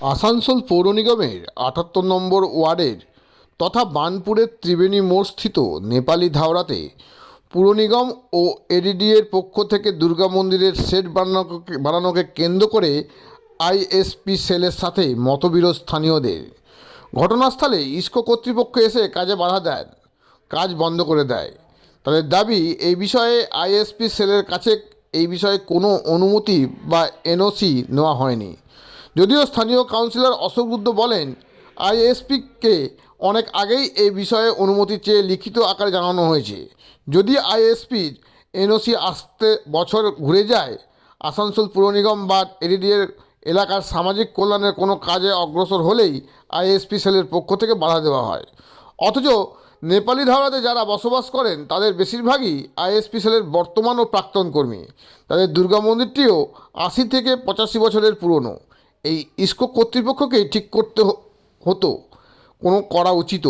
আসানসোল পৌর নিগমের আটাত্তর নম্বর ওয়ার্ডের তথা বানপুরের ত্রিবেণী মোড়স্থিত নেপালি ধাওড়াতে পুর নিগম ও এডিডিএর পক্ষ থেকে দুর্গা মন্দিরের সেট বানানোকে বানানোকে কেন্দ্র করে আইএসপি সেলের সাথে মতবিরোধ স্থানীয়দের। ঘটনাস্থলে ইস্কো কর্তৃপক্ষ এসে কাজে বাধা দেন, কাজ বন্ধ করে দেয়। তাদের দাবি, এই বিষয়ে আইএসপি সেলের কাছে এই বিষয়ে কোনো অনুমতি বা এনওসি নেওয়া হয়নি। যদিও স্থানীয় কাউন্সিলর অশোক রুদ্র বলেন, আইএসপিকে অনেক আগেই এই বিষয়ে অনুমতি চেয়ে লিখিত আকারে জানানো হয়েছে। যদি আইএসপির এনওসি আসতে বছর ঘুরে যায়, আসানসোল পুর নিগম বা এডিডিএর এলাকার সামাজিক কল্যাণের কোনো কাজে অগ্রসর হলেই আইএসপি সেলের পক্ষ থেকে বাধা দেওয়া হয়। অথচ নেপালি ধারাতে যারা বসবাস করেন, তাদের বেশিরভাগই আইএসপি সেলের বর্তমান ও প্রাক্তন কর্মী। তাদের দুর্গা মন্দিরটিও আশি থেকে পঁচাশি বছরের পুরনো। এই ইস্কো কর্তৃপক্ষকে ঠিক করতে হ- হতো কোনো করা উচিত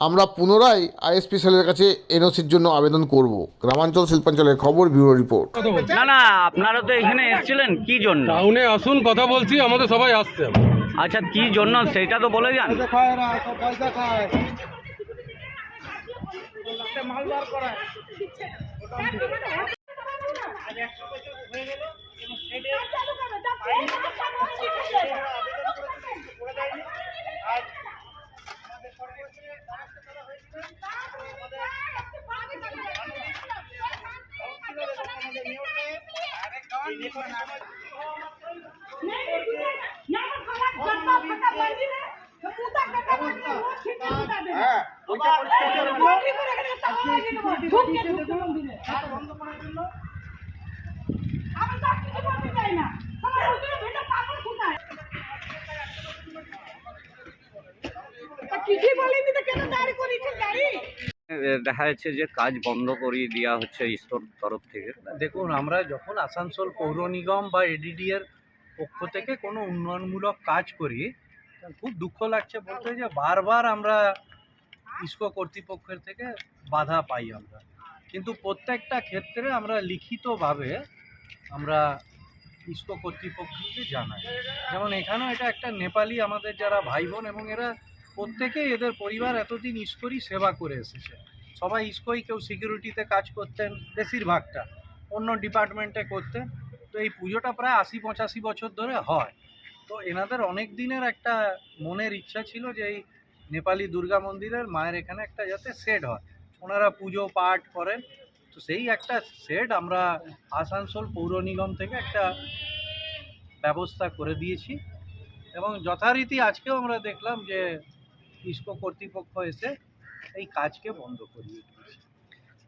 আমরা পুনরায় আইএসপি সেলের কাছে এনওসির জন্য আবেদন করব। গ্রামাঞ্চল শিল্পাঞ্চলের খবর ব্যুরো রিপোর্ট। না না আপনারা তো এখানে এসেছিলেন কি জন্য? টাউনে আসুন কথা বলছি আমাদের সবাই আসছে। আচ্ছা কি জন্য? সেটা তো বলে যান। কিছুই বলেনি তো কেন দাঁড়ি করেছে গাড়ি এ, দেখা যাচ্ছে যে কাজ বন্ধ করিয়ে দেওয়া হচ্ছে ইস্তর তরফ থেকে। দেখুন আমরা যখন আসানসোল পৌর নিগম বা এডিডি এর পক্ষ থেকে কোনো উন্নয়নমূলক কাজ করি খুব দুঃখ লাগছে বলতে যে বারবার আমরা ইস্কো কর্তৃপক্ষের থেকে বাধা পাই আমরা। কিন্তু প্রত্যেকটা ক্ষেত্রে আমরা লিখিতভাবে আমরা ইস্কো কর্তৃপক্ষকে জানাই। যেমন এখানেও এটা একটা নেপালি আমাদের যারা ভাই বোন এবং এরা প্রত্যেকেই এদের পরিবার এতদিন ইস্কোরই সেবা করে এসেছে। সবাই ইস্কোই কেউ সিকিউরিটিতে কাজ করতেন, বেশিরভাগটা। অন্য ডিপার্টমেন্টে করতেন। তো এই পুজোটা প্রায় আশি পঁচাশি বছর ধরে হয়। তো এনাদের অনেক দিনের একটা মনের ইচ্ছা ছিল যে এই নেপালি দুর্গা মন্দিরের মায়ের এখানে একটা যাতে সেট হয়। ওনারা পুজো, পাঠ করেন। তো সেই একটা সেট আমরা আসানসোল পৌর নিগম থেকে একটা ব্যবস্থা করে দিয়েছি। এবং যথারীতি আজকেও আমরা দেখলাম যে ইস্কো কর্তৃপক্ষ এসে এই কাজকে বন্ধ করিয়ে দিয়েছে।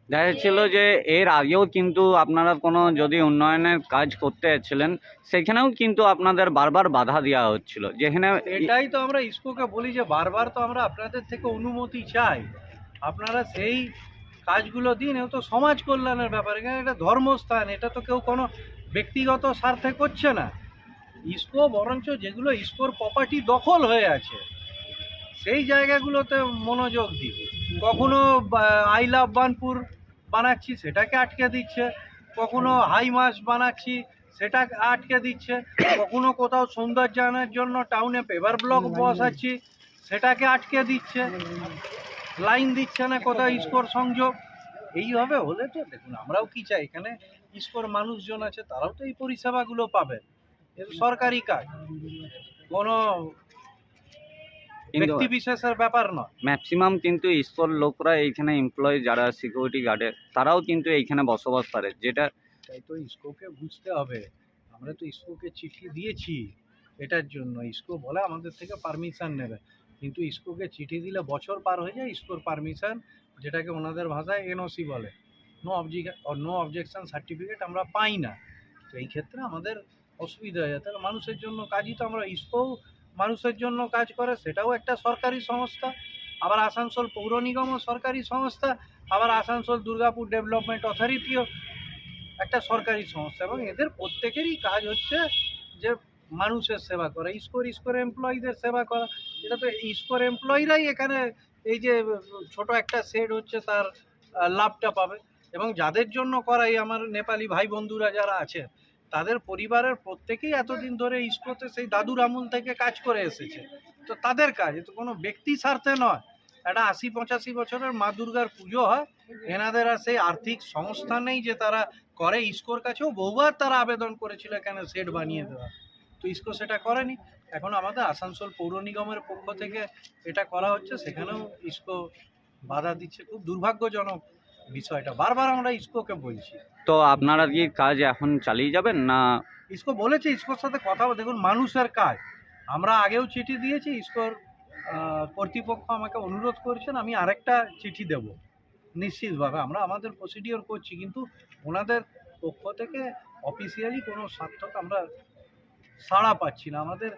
দেখা যাচ্ছিল যে এর আগেও কিন্তু আপনারা কোনো যদি উন্নয়নের কাজ করতে যাচ্ছিলেন, সেখানেও কিন্তু আপনাদের বারবার বাধা দেওয়া হচ্ছিল। যেখানে এটাই তো আমরা ইস্কোকে বলি যে বারবার তো আমরা আপনাদের থেকে অনুমতি চাই। আপনারা সেই কাজগুলো দিন এও তো সমাজ কল্যাণের ব্যাপার, এখানে এটা ধর্মস্থান, এটা তো কেউ কোনো ব্যক্তিগত স্বার্থে করছে না। ইস্কো বরঞ্চ যেগুলো ইস্কোর প্রপার্টি দখল হয়ে আছে, সেই জায়গাগুলোতে মনোযোগ দিই কখনো আই লাভ বানপুর বানাচ্ছি সেটাকে আটকে দিচ্ছে। কখনো হাই মাস বানাচ্ছি সেটা আটকে দিচ্ছে। কখনো কোথাও সৌন্দর্যায়নের জন্য টাউনে পেপার ব্লক বসাচ্ছি সেটাকে আটকে দিচ্ছে। লাইন দিচ্ছে না কোথাও স্কোর সংযোগ। এইভাবে হলে তো দেখুন আমরাও কি চাই? এখানে স্কোর মানুষজন আছে তারাও তো এই পরিষেবাগুলো পাবে। সরকারি কাজ। কোনো ব্যক্তি বিশেষের ব্যাপার নয়। ম্যাক্সিমাম কিন্তু ইস্তর লোকরা এইখানে এমপ্লয় যারা সিকিউরিটি গার্ডের তারাও কিন্তু এইখানে বসবাস করে। যেটা তাই তো ইস্কোকে বুঝতে হবে। আমরা তো ইস্কোকে চিঠি দিয়েছি এটার জন্য। ইস্কো বলে আমাদের থেকে পারমিশন নেবে। কিন্তু ইস্কোকে চিঠি দিলে বছর পার হয়ে যায় ইস্কোর পারমিশন যেটাকে ওনাদের ভাষায় এনওসি বলে। নো অবজেক নো অবজেকশন সার্টিফিকেট আমরা পাই না। তো এই ক্ষেত্রে আমাদের অসুবিধা হয়ে। যায় তাহলে মানুষের জন্য কাজই তো আমরা ইস্কো মানুষের জন্য কাজ করে, সেটাও একটা সরকারি সংস্থা। আবার আসানসোল পৌর নিগমও সরকারি সংস্থা, আবার আসানসোল দুর্গাপুর ডেভেলপমেন্ট অথরিটিও একটা সরকারি সংস্থা। এবং এদের প্রত্যেকেরই কাজ হচ্ছে যে মানুষের সেবা করা ইস্কোর ইস্কোর এমপ্লয়ীদের সেবা করা। এটা তো ইস্কোর এমপ্লয়িরাই এখানে এই যে ছোট একটা সেট হচ্ছে, তার লাভটা পাবে। এবং যাদের জন্য করাই আমার নেপালি ভাই বন্ধুরা যারা আছে তাদের পরিবারের প্রত্যেকেই এতদিন ধরে ইস্কোতে সেই দাদুর আমল থেকে কাজ করে এসেছে। তো তাদের কাজ তো কোনো ব্যক্তি স্বার্থে নয়। একটা আশি পঁচাশি বছরের মা দুর্গার পুজো হয়, এনাদের আর সেই আর্থিক সংস্থা নেই যে তারা করে ইস্কোর কাছেও বহুবার তারা আবেদন করেছিল এখানে সেট বানিয়ে দেওয়া। তো ইস্কো সেটা করেনি। এখন আমাদের আসানসোল পৌর নিগমের পক্ষ থেকে এটা করা হচ্ছে। সেখানেও ইস্কো বাধা দিচ্ছে। খুব দুর্ভাগ্যজনক বিষয়টা। বারবার আমরা ইস্কোকে বলছি। তো আপনারা কি কাজ এখন চালিয়ে যাবেন না? ইসকো বলেছে ইসকোর সাথে কথা দেখুন মানুষের কাজ। আমরা আগেও চিঠি দিয়েছি ইসকোর কর্তৃপক্ষ আমাকে অনুরোধ করেছেন আমি আরেকটা চিঠি দেব। নিশ্চিতভাবে আমরা আমাদের প্রসিডিওর করছি কিন্তু ওনাদের পক্ষ থেকে অফিসিয়ালি কোনো সার্থক আমরা সাড়া পাচ্ছি না। আমাদের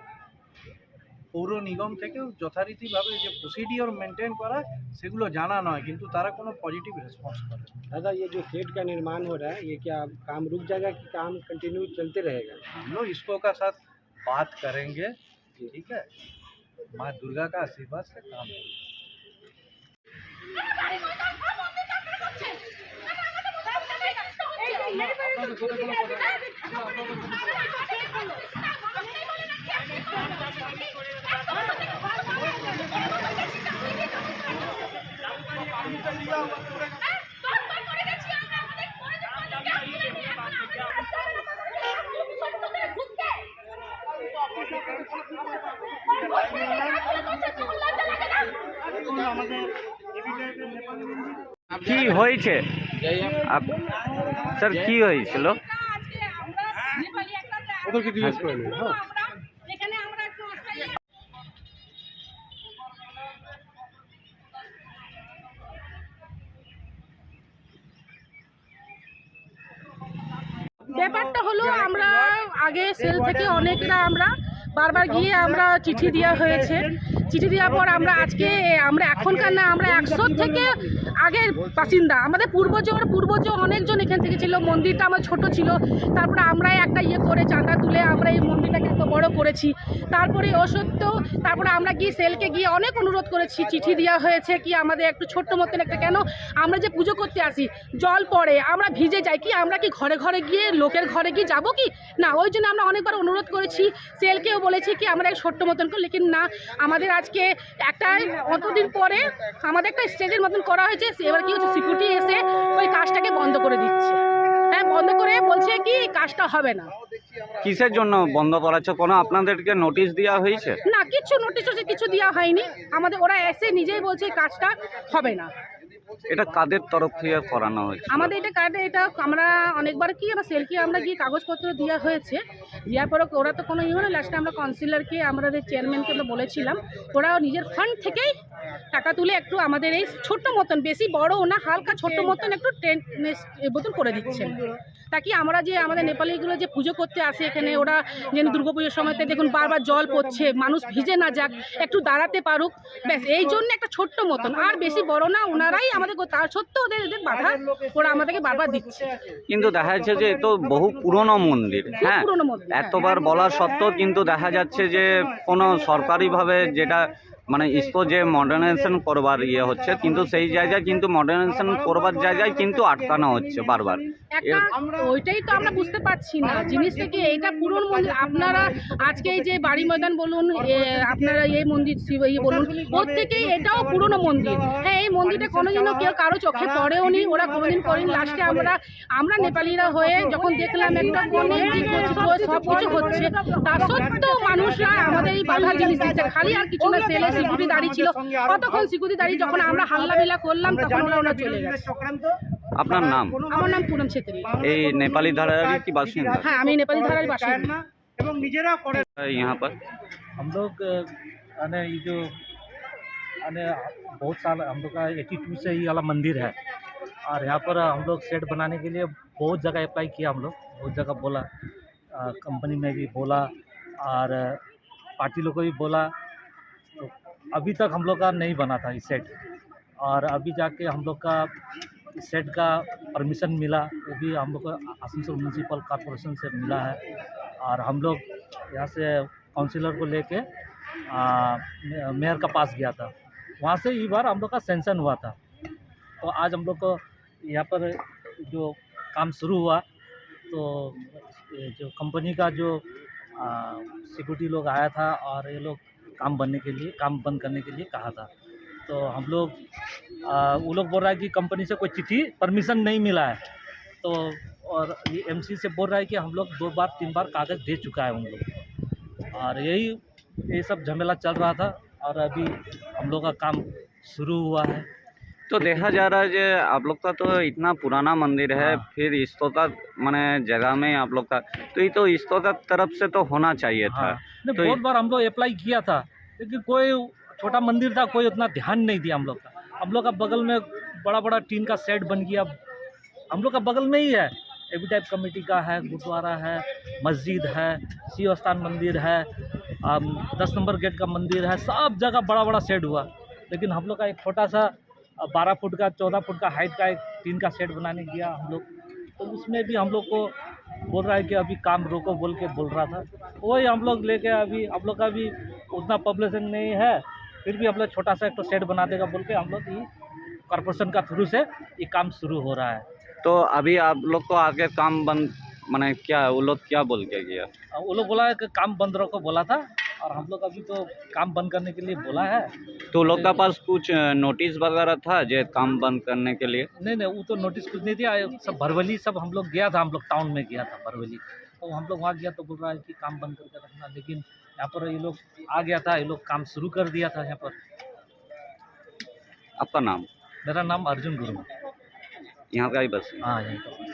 পৌর নিগম থেকেও যথারীতিভাবে যে প্রসিডিওর মেনটেন করা সেগুলো জানা নয় কিন্তু তারা কোনো পজিটিভ রেসপন্স করে না। दादा ये जो सेट का निर्माण हो रहा है ये क्या काम रुक जाएगा कि काम कंटिन्यू चलते रहेगा हम लोग इसको का साथ बात करेंगे ठीक है माँ दुर्गा का आशीर्वाद से काम होगा। কি হয়েছে? আপ- স্যার কি হয়েছিল? ওদেরকে জিজ্ঞেস করে নিন হ্যাঁ। এখানে আমরা একটু অস্থায়ী ব্যাপারটা হলো আমরা আগে সেল থেকে অনেকরা আমরা বারবার গিয়ে আমরা চিঠি দেওয়া হয়েছে। চিঠি দেওয়ার পর আমরা আজকে, আমরা এখনকার না, আমরা একশো থেকে আগের বাসিন্দা। আমাদের পূর্বজ পূর্বজ অনেকজন এখান থেকে ছিল। মন্দিরটা আমার ছোট ছিল। তারপরে আমরাই একটা ইয়ে করে চাঁদা তুলে আমরা এই মন্দিরটাকে এত বড় করেছি। তারপরে সত্ত্বেও তারপরে আমরা গিয়ে সেলকে গিয়ে অনেক অনুরোধ করেছি। চিঠি দেওয়া হয়েছে কি আমাদের একটু ছোট্ট মতন একটা, কেন আমরা যে পুজো করতে আসি, জল পড়ে, আমরা ভিজে যাই কি? আমরা কি ঘরে ঘরে গিয়ে, লোকের ঘরে গিয়ে যাব কি? না, ওই জন্য আমরা অনেকবার অনুরোধ করেছি। সেলকেও বলেছি কি আমরা ছোট্ট মতন করে লেকিন না আমাদের আজকে একটা অতদিন পরে আমাদের একটা স্টেজের মতন করা হয়েছে এবার কি হচ্ছে সিকিউরিটি এসে ওই কাজটাকে বন্ধ করে দিচ্ছে। হ্যাঁ বন্ধ করে বলছে কি কাজটা হবে না। কিসের জন্য বন্ধ করাচ্ছে কোনো আপনাদেরকে নোটিশ দেওয়া হয়েছে? না কিছু নোটিশ হচ্ছে কিছু দেওয়া হয়নি। আমাদের ওরা এসে নিজেই বলছে কাজটা হবে না। এটা কাদের তরফ থেকে করানো হয়েছে? আমাদের এটা কার্ডে, এটা আমরা অনেকবার কি আমরা সেলকে আমরা গিয়ে কাগজপত্র দেওয়া হয়েছে। দেওয়ার পরে ওরা তো কোনো ইয়ে হলো লাস্টে আমরা কাউন্সিলরকে আমাদের চেয়ারম্যানকে আমরা বলেছিলাম ওরা নিজের ফান্ড থেকেই টাকা তুলে একটু আমাদের এই ছোট্ট মতন বেশি বড়ও না হালকা ছোট্ট মতন একটু টেন্ট মতন করে দিচ্ছেন। তাকি আমরা যে আমাদের নেপালিগুলো যে পুজো করতে আসে এখানে ওরা যেন দুর্গা পুজোর সময়তে দেখুন বারবার জল পড়ছে মানুষ ভিজে না যাক একটু দাঁড়াতে পারুক ব্যাস এই জন্য একটা ছোট্ট মতন। আর বেশি বড় না ওনারাই আমাদের তার সত্ত্বেও ওদের ওদের বাধা ওরা আমাদেরকে বারবার দিচ্ছে। কিন্তু দেখা যাচ্ছে যে তো বহু পুরনো মন্দির হ্যাঁ? পুরনো মন্দির, হ্যাঁ। এতবার বলা সত্ত্বেও কিন্তু দেখা যাচ্ছে যে কোনো সরকারিভাবে যেটা মানে ইসকো যে মডার্নাইজেশন করবার ইয়ে হচ্ছে কিন্তু সেই জায়গায় কিন্তু মডার্নাইজেশন করবার জায়গায় কিন্তু আটকানো হচ্ছে বারবার। ওইটাই তো আমরা বুঝতে পারছি না। জিনিসটা কি এইটা পুরনো মন্দির আপনারা আজকে এই যে বাড়ি ময়দান বলুন আপনারা এই মন্দির শিব ইয়ে বলুন প্রত্যেকেই এটাও পুরনো মন্দির। হ্যাঁ এই মন্দিরটা কোনোদিনও কেউ কারও চোখে পড়েও নি ওরা কোনোদিন করেন লাস্টে আমরা আমরা নেপালিরা হয়ে যখন দেখলাম একটা অনেক হচ্ছে, সব কিছু হচ্ছে তার সত্ত্বেও মানুষরা আমাদের এই বাধা জিনিস দিচ্ছে খালি আর কিছু না সেলে সিকিউরিটি দাঁড়িয়ে ছিল কতক্ষণ সিকিউরিটি দাঁড়িয়ে যখন আমরা হাল্লা বিলা করলাম তখন ওরা ওরা চলে গেছে আপনার নাম আমার নাম পুনম ছেত্রী এই নেপালি ধারারই কি বাসিন্দা হ্যাঁ আমি নেপালি ধারার বাসিন্দা यहाँ पर हम लोग अने ये जो अने बहुत साल हम लोग का एटी टू से ही वाला मंदिर है और यहाँ पर हम लोग सेट बनाने के लिए बहुत जगह अप्लाई किया हम लोग बहुत जगह बोला कंपनी में भी बोला और पार्टी लोग को भी बोला तो अभी तक हम लोग का नहीं बना था ये सेट और अभी जाके हम लोग का सेट का परमिशन मिला, वो भी हम लोग को आसनसोल म्यूनसिपल कॉरपोरेशन से मिला है। और हम लोग यहाँ से काउंसिलर को लेके मेयर का पास गया था। वहाँ से ये बार हम लोग का सेंसन हुआ था। तो आज हम लोग को यहाँ पर जो काम शुरू हुआ तो जो कंपनी का जो सिक्योरिटी लोग आया था और ये लोग काम बनने के लिए, काम बंद करने के लिए कहा था। तो हम लोग वो लोग बोल रहा है कि कंपनी से कोई चिट्ठी परमिशन नहीं मिला है। तो और ये एमसी से बोल रहा है कि हम लोग दो बार, तीन बार कागज़ दे चुका है उन लोग और यही ये सब झमेला चल रहा था। और अभी हम लोग का काम शुरू हुआ है। तो देखा जा रहा है जो आप लोग का तो इतना पुराना मंदिर है हाँ। फिर इस्तोता माने जगह में आप लोग का तो ये तो इस्तोता तरफ़ से तो होना चाहिए था। हाँ। तो बहुत बार हम लोग अप्लाई किया था लेकिन कोई छोटा मंदिर था कोई उतना ध्यान नहीं दिया हम लोग का। हम लोग का बगल में बड़ा बड़ा टीन का सेट बन गया। हम लोग का बगल में ही है। एबी टाइप कमेटी का है गुरुद्वारा है मस्जिद है शिव स्थान मंदिर है दस नंबर गेट का मंदिर है सब जगह बड़ा बड़ा सेट हुआ। लेकिन हम लोग का एक छोटा सा बारह फुट का चौदह फुट का हाइट का एक टीन का सेट बनाने गया हम लोग। तो उसमें भी हम लोग को बोल रहा है कि अभी काम रोको बोल के बोल रहा था। वही हम लोग लेके अभी हम लोग का भी उतना पॉपुलेशन नहीं है फिर भी हम लोग छोटा सा एक तो सेट बना देगा बोल के हम लोग ये कॉरपोरेशन का थ्रू से ये काम शुरू हो रहा है। तो अभी आप लोग को आगे काम बंद मैंने क्या वो लोग क्या बोल के किया वो लोग बोला है कि काम बंद रखो बोला था। और हम लोग अभी तो काम बंद करने के लिए बोला है। तो लोग का पास कुछ नोटिस वगैरह था जो काम बंद करने के लिए? नहीं नहीं वो तो नोटिस कुछ नहीं दिया। सब भरवली सब हम लोग गया था हम लोग टाउन में गया था भरवली। तो हम लोग वहाँ गया तो बोल रहा है कि काम बंद करके रखना। लेकिन यहाँ पर ये लोग आ गया था ये लोग काम शुरू कर दिया था यहाँ पर। आपका नाम? मेरा नाम अर्जुन गुरु यहाँ का ही बस। हाँ यहीं पर